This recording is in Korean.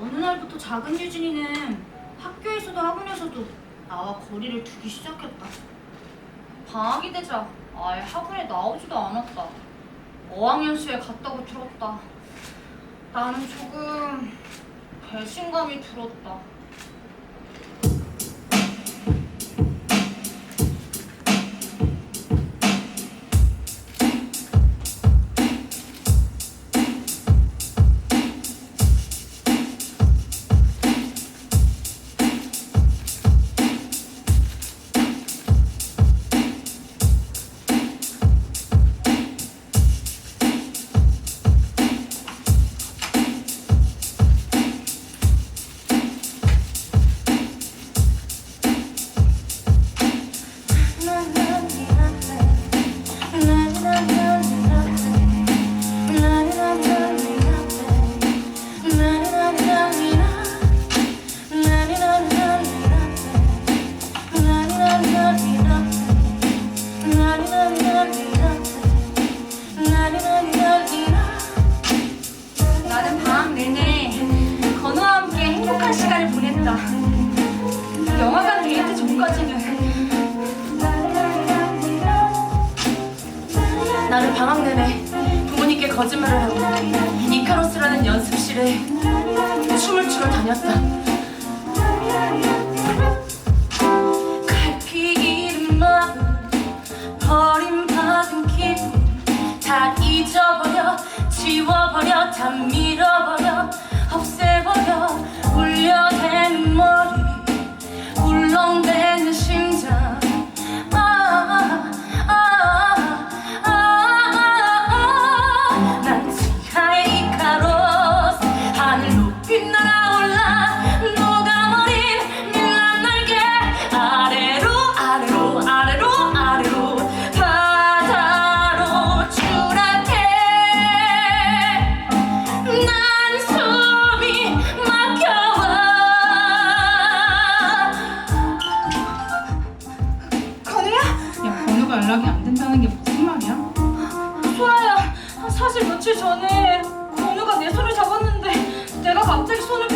어느 날부터 작은 유진이는 학교에서도 학원에서도 나와 거리를 두기 시작했다. 방학이 되자 아예 학원에 나오지도 않았다. 어학연수에 갔다고 들었다. 나는 조금 배신감이 들었다. 영화관 데이트 전까지는 나는 방학 내내 부모님께 거짓말을 하고 이카로스라는 연습실에 춤을 추러 다녔다. 갈피 잃은 마음 버림받은 기분 다 잊어버려 지워버려 다 밀어버려 없애 사실 며칠 전에 건우가 내 손을 잡았는데 내가 갑자기 손을